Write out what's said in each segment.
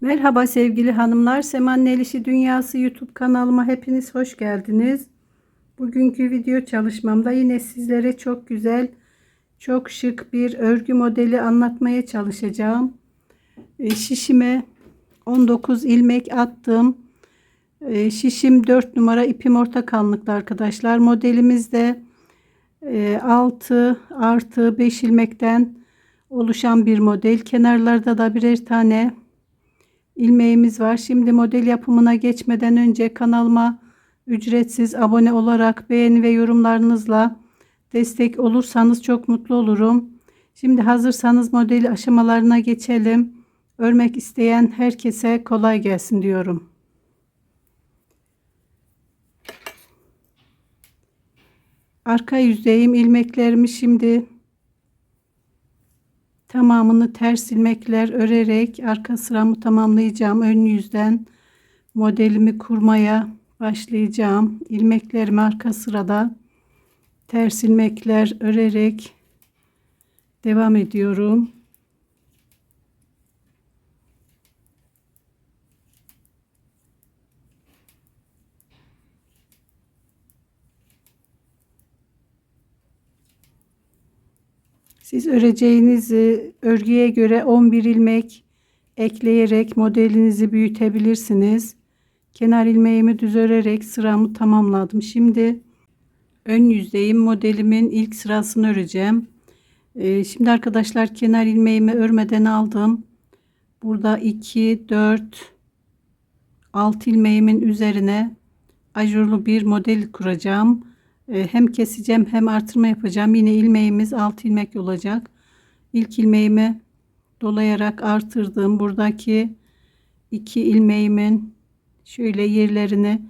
Merhaba sevgili hanımlar. Seman Nelişi Dünyası YouTube kanalıma hepiniz hoş geldiniz. Bugünkü video çalışmamda yine sizlere çok güzel, çok şık bir örgü modeli anlatmaya çalışacağım. E, Şişime 19 ilmek attım. E, Şişim 4 numara ipim orta kalınlıkta arkadaşlar. Modelimizde 6 artı 5 ilmekten oluşan bir model. Kenarlarda da birer tane ilmeğimiz var. Şimdi model yapımına geçmeden önce kanalıma ücretsiz abone olarak beğeni ve yorumlarınızla destek olursanız çok mutlu olurum. Şimdi hazırsanız model aşamalarına geçelim. Örmek isteyen herkese kolay gelsin diyorum. Arka yüzeyim ilmeklerimi şimdi tamamını ters ilmekler örerek arka sıramı tamamlayacağım. Ön yüzden modelimi kurmaya başlayacağım. İlmeklerimi arka sırada ters ilmekler örerek devam ediyorum. Siz öreceğiniz örgüye göre 11 ilmek ekleyerek modelinizi büyütebilirsiniz. Kenar ilmeğimi düz örerek sıramı tamamladım. Şimdi ön yüzdeyim. Modelimin ilk sırasını öreceğim. Ee, şimdi arkadaşlar kenar ilmeğimi örmeden aldım. Burada 2, 4, 6 ilmeğimin üzerine ajurlu bir model kuracağım. Ee, hem keseceğim hem artırma yapacağım. Yine ilmeğimiz 6 ilmek olacak. İlk ilmeğimi dolayarak artırdım. Buradaki iki ilmeğimin şöyle yerlerini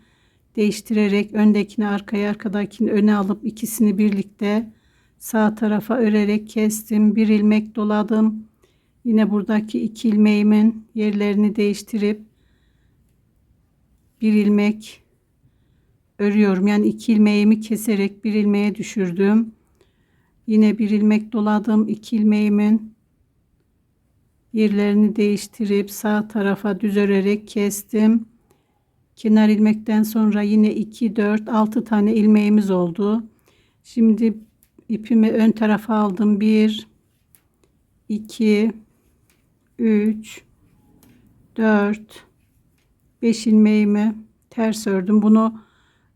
değiştirerek öndekini arkaya arkadakini öne alıp ikisini birlikte sağ tarafa örerek kestim. Bir ilmek doladım. Yine buradaki iki ilmeğimin yerlerini değiştirip bir ilmek örüyorum. Yani iki ilmeğimi keserek bir ilmeğe düşürdüm. Yine bir ilmek doladım. iki ilmeğimin yerlerini değiştirip sağ tarafa düz örerek kestim. Kenar ilmekten sonra yine 2 4 6 tane ilmeğimiz oldu. Şimdi ipimi ön tarafa aldım. 1 2 3 4 5 ilmeğimi ters ördüm. Bunu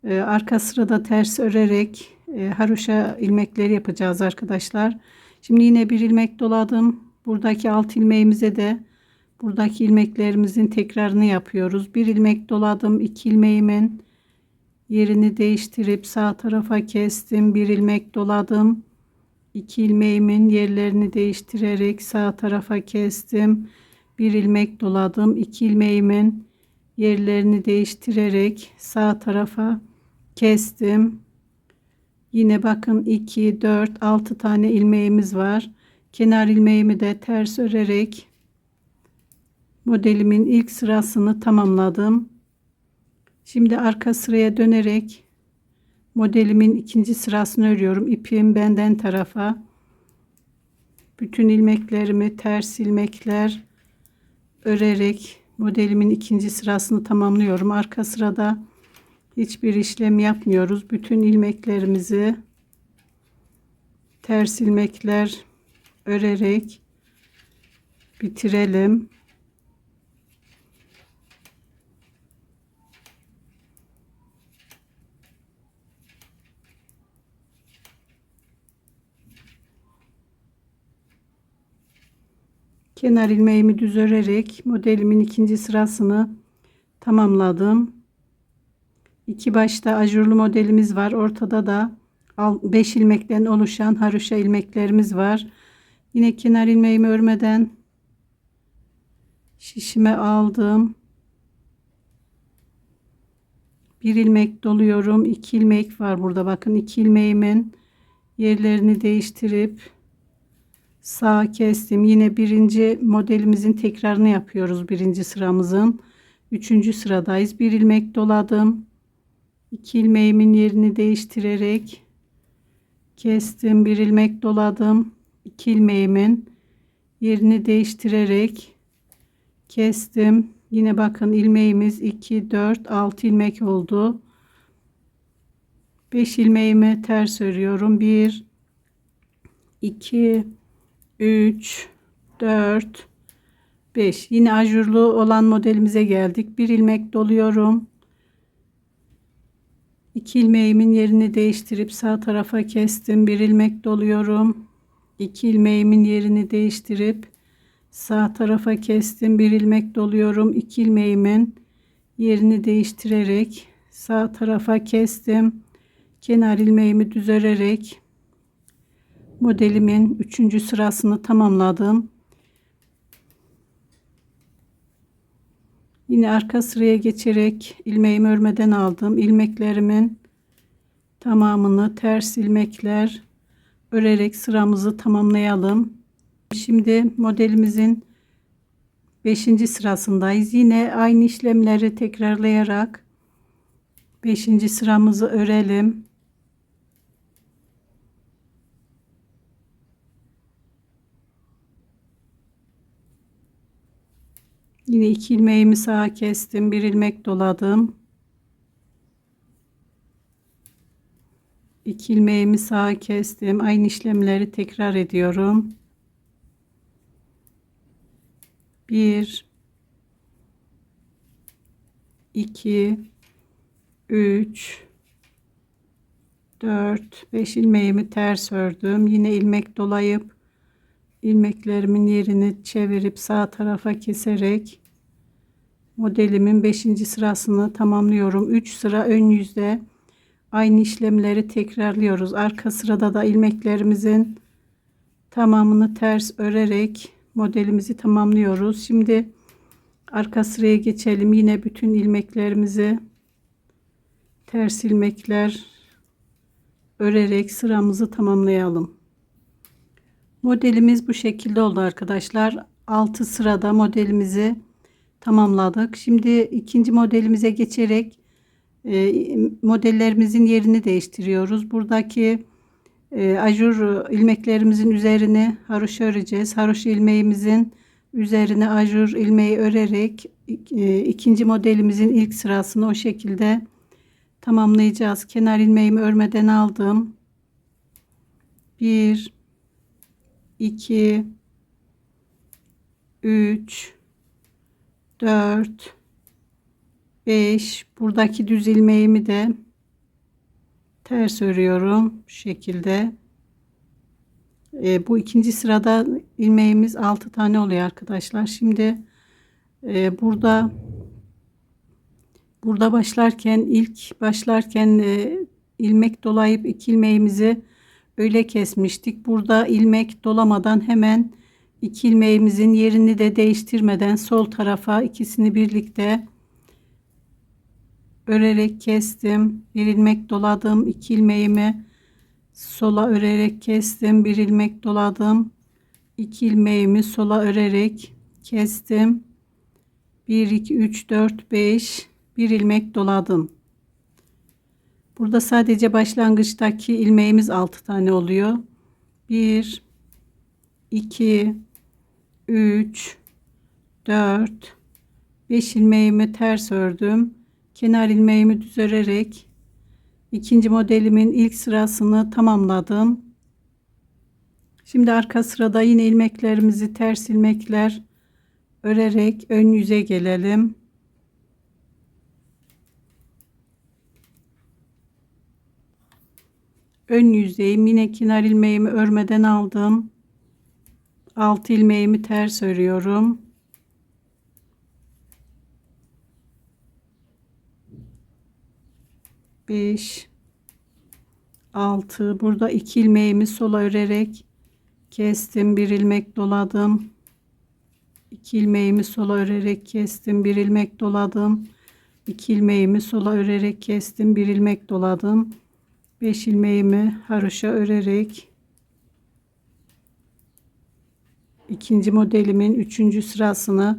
e, arka sırada ters örerek e, haroşa ilmekleri yapacağız arkadaşlar. Şimdi yine bir ilmek doladım. Buradaki alt ilmeğimize de buradaki ilmeklerimizin tekrarını yapıyoruz. Bir ilmek doladım. iki ilmeğimin yerini değiştirip sağ tarafa kestim. Bir ilmek doladım. iki ilmeğimin yerlerini değiştirerek sağ tarafa kestim. Bir ilmek doladım. iki ilmeğimin yerlerini değiştirerek sağ tarafa kestim. Yine bakın 2 4 6 tane ilmeğimiz var. Kenar ilmeğimi de ters örerek modelimin ilk sırasını tamamladım. Şimdi arka sıraya dönerek modelimin ikinci sırasını örüyorum. İpim benden tarafa. Bütün ilmeklerimi ters ilmekler örerek modelimin ikinci sırasını tamamlıyorum. Arka sırada hiçbir işlem yapmıyoruz. Bütün ilmeklerimizi ters ilmekler örerek bitirelim. Kenar ilmeğimi düz örerek modelimin ikinci sırasını tamamladım. İki başta ajurlu modelimiz var. Ortada da 5 ilmekten oluşan haroşa ilmeklerimiz var. Yine kenar ilmeğimi örmeden şişime aldım. Bir ilmek doluyorum. iki ilmek var burada. Bakın iki ilmeğimin yerlerini değiştirip sağ kestim. Yine birinci modelimizin tekrarını yapıyoruz. Birinci sıramızın. Üçüncü sıradayız. Bir ilmek doladım. 2 ilmeğimin yerini değiştirerek kestim bir ilmek doladım. 2 ilmeğimin yerini değiştirerek kestim. Yine bakın ilmeğimiz 2 4 6 ilmek oldu. 5 ilmeğimi ters örüyorum. 1 2 3 4 5 yine ajurlu olan modelimize geldik. Bir ilmek doluyorum 2 ilmeğimin yerini değiştirip sağ tarafa kestim. Bir ilmek doluyorum. 2 ilmeğimin yerini değiştirip sağ tarafa kestim. Bir ilmek doluyorum. 2 ilmeğimin yerini değiştirerek sağ tarafa kestim. Kenar ilmeğimi düz örerek modelimin 3. sırasını tamamladım Yine arka sıraya geçerek ilmeğimi örmeden aldım. İlmeklerimin tamamını ters ilmekler örerek sıramızı tamamlayalım. Şimdi modelimizin 5. sırasındayız. Yine aynı işlemleri tekrarlayarak 5. sıramızı örelim. Yine iki ilmeğimi sağa kestim. Bir ilmek doladım. İki ilmeğimi sağa kestim. Aynı işlemleri tekrar ediyorum. Bir, iki, üç, dört, beş ilmeğimi ters ördüm. Yine ilmek dolayıp ilmeklerimin yerini çevirip sağ tarafa keserek modelimin 5. sırasını tamamlıyorum. 3 sıra ön yüzde aynı işlemleri tekrarlıyoruz. Arka sırada da ilmeklerimizin tamamını ters örerek modelimizi tamamlıyoruz. Şimdi arka sıraya geçelim. Yine bütün ilmeklerimizi ters ilmekler örerek sıramızı tamamlayalım. Modelimiz bu şekilde oldu arkadaşlar. 6 sırada modelimizi tamamladık. Şimdi ikinci modelimize geçerek e, modellerimizin yerini değiştiriyoruz. Buradaki e, ajur ilmeklerimizin üzerine haroşa öreceğiz. Haroşa ilmeğimizin üzerine ajur ilmeği örerek e, ikinci modelimizin ilk sırasını o şekilde tamamlayacağız. Kenar ilmeğimi örmeden aldım. 1 2 3 4 5 buradaki düz ilmeğimi de ters örüyorum bu şekilde. E, bu ikinci sırada ilmeğimiz 6 tane oluyor arkadaşlar. Şimdi e, burada burada başlarken ilk başlarken e, ilmek dolayıp iki ilmeğimizi öyle kesmiştik. Burada ilmek dolamadan hemen iki ilmeğimizin yerini de değiştirmeden sol tarafa ikisini birlikte örerek kestim. Bir ilmek doladım. iki ilmeğimi sola örerek kestim. Bir ilmek doladım. iki ilmeğimi sola örerek kestim. 1 2 3 4 5 bir ilmek doladım. Burada sadece başlangıçtaki ilmeğimiz 6 tane oluyor. 1 2 3 4 5 ilmeğimi ters ördüm. Kenar ilmeğimi düz örerek ikinci modelimin ilk sırasını tamamladım. Şimdi arka sırada yine ilmeklerimizi ters ilmekler örerek ön yüze gelelim. Ön yüzdeyim. Yine kenar ilmeğimi örmeden aldım. 6 ilmeğimi ters örüyorum. Beş, altı. Burada iki ilmeğimi sola örerek kestim. Bir ilmek doladım. İki ilmeğimi sola örerek kestim. Bir ilmek doladım. İki ilmeğimi sola örerek kestim. Bir ilmek doladım. Beş ilmeğimi haroşa örerek ikinci modelimin üçüncü sırasını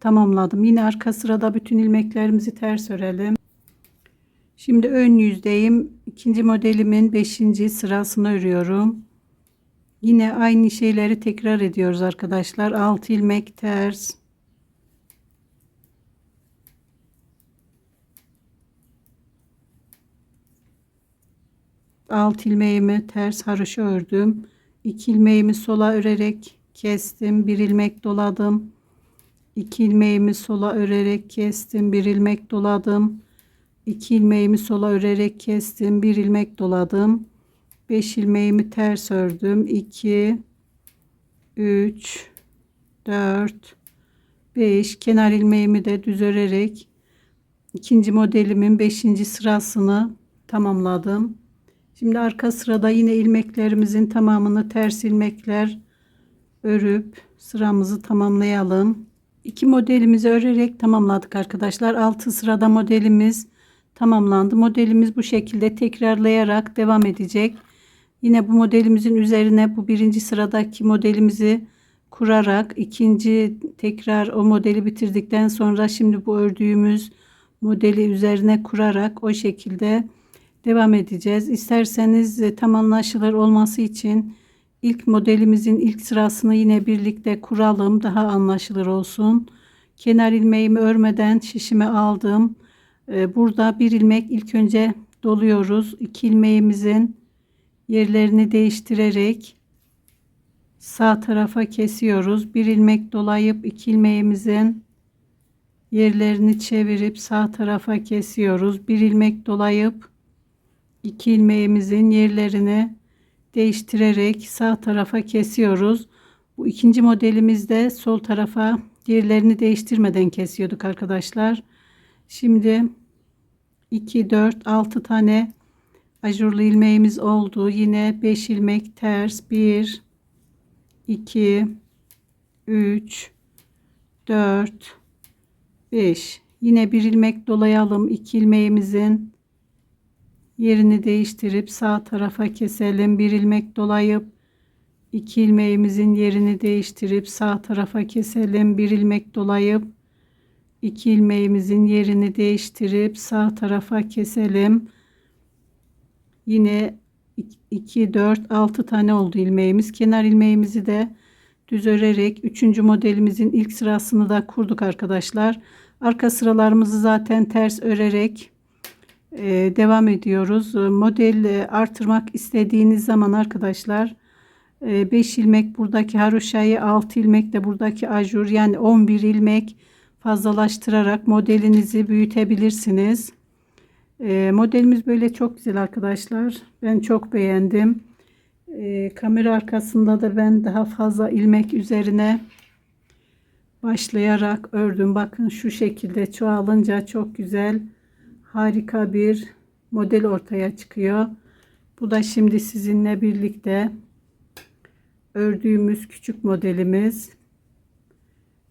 tamamladım. Yine arka sırada bütün ilmeklerimizi ters örelim. Şimdi ön yüzdeyim. İkinci modelimin 5. sırasını örüyorum. Yine aynı şeyleri tekrar ediyoruz arkadaşlar. 6 ilmek ters. Alt ilmeğimi ters haroşa ördüm. 2 ilmeğimi sola örerek kestim. 1 ilmek doladım. 2 ilmeğimi sola örerek kestim. 1 ilmek doladım. 2 ilmeğimi sola örerek kestim. 1 ilmek doladım. 5 ilmeğimi ters ördüm. 2 3 4 5 kenar ilmeğimi de düz örerek ikinci modelimin 5. sırasını tamamladım. Şimdi arka sırada yine ilmeklerimizin tamamını ters ilmekler örüp sıramızı tamamlayalım. İki modelimizi örerek tamamladık arkadaşlar. 6 sırada modelimiz tamamlandı. Modelimiz bu şekilde tekrarlayarak devam edecek. Yine bu modelimizin üzerine bu birinci sıradaki modelimizi kurarak ikinci tekrar o modeli bitirdikten sonra şimdi bu ördüğümüz modeli üzerine kurarak o şekilde devam edeceğiz. İsterseniz e, tam anlaşılır olması için ilk modelimizin ilk sırasını yine birlikte kuralım. Daha anlaşılır olsun. Kenar ilmeğimi örmeden şişime aldım. E, burada bir ilmek ilk önce doluyoruz. İki ilmeğimizin yerlerini değiştirerek sağ tarafa kesiyoruz. Bir ilmek dolayıp iki ilmeğimizin yerlerini çevirip sağ tarafa kesiyoruz. Bir ilmek dolayıp iki ilmeğimizin yerlerini değiştirerek sağ tarafa kesiyoruz. Bu ikinci modelimizde sol tarafa yerlerini değiştirmeden kesiyorduk arkadaşlar. Şimdi 2 4 6 tane ajurlu ilmeğimiz oldu. Yine 5 ilmek ters 1 2 3 4 5 yine bir ilmek dolayalım. 2 ilmeğimizin yerini değiştirip sağ tarafa keselim. Bir ilmek dolayıp 2 ilmeğimizin yerini değiştirip sağ tarafa keselim. Bir ilmek dolayıp 2 ilmeğimizin yerini değiştirip sağ tarafa keselim. Yine 2 4 6 tane oldu ilmeğimiz. Kenar ilmeğimizi de düz örerek 3. modelimizin ilk sırasını da kurduk arkadaşlar. Arka sıralarımızı zaten ters örerek e, devam ediyoruz. Model e, artırmak istediğiniz zaman arkadaşlar 5 e, ilmek buradaki haroşayı 6 ilmek de buradaki ajur yani 11 ilmek fazlalaştırarak modelinizi büyütebilirsiniz. E, modelimiz böyle çok güzel arkadaşlar. Ben çok beğendim. E, kamera arkasında da ben daha fazla ilmek üzerine başlayarak ördüm. Bakın şu şekilde çoğalınca çok güzel harika bir model ortaya çıkıyor. Bu da şimdi sizinle birlikte ördüğümüz küçük modelimiz.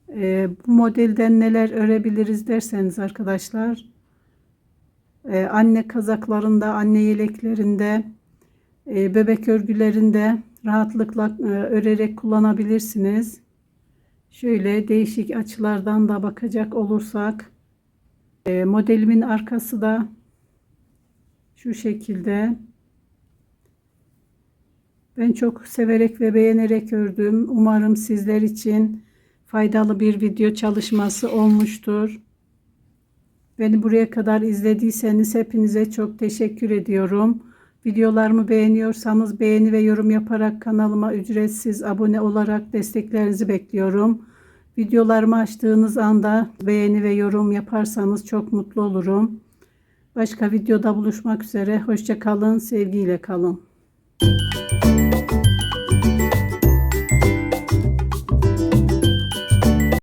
Ee, bu modelden neler örebiliriz derseniz arkadaşlar e, anne kazaklarında, anne yeleklerinde, e, bebek örgülerinde rahatlıkla e, örerek kullanabilirsiniz. Şöyle değişik açılardan da bakacak olursak e, modelimin arkası da şu şekilde. Ben çok severek ve beğenerek ördüm. Umarım sizler için faydalı bir video çalışması olmuştur. Beni buraya kadar izlediyseniz hepinize çok teşekkür ediyorum. Videolarımı beğeniyorsanız beğeni ve yorum yaparak kanalıma ücretsiz abone olarak desteklerinizi bekliyorum. Videolarımı açtığınız anda beğeni ve yorum yaparsanız çok mutlu olurum. Başka videoda buluşmak üzere. Hoşçakalın, sevgiyle kalın.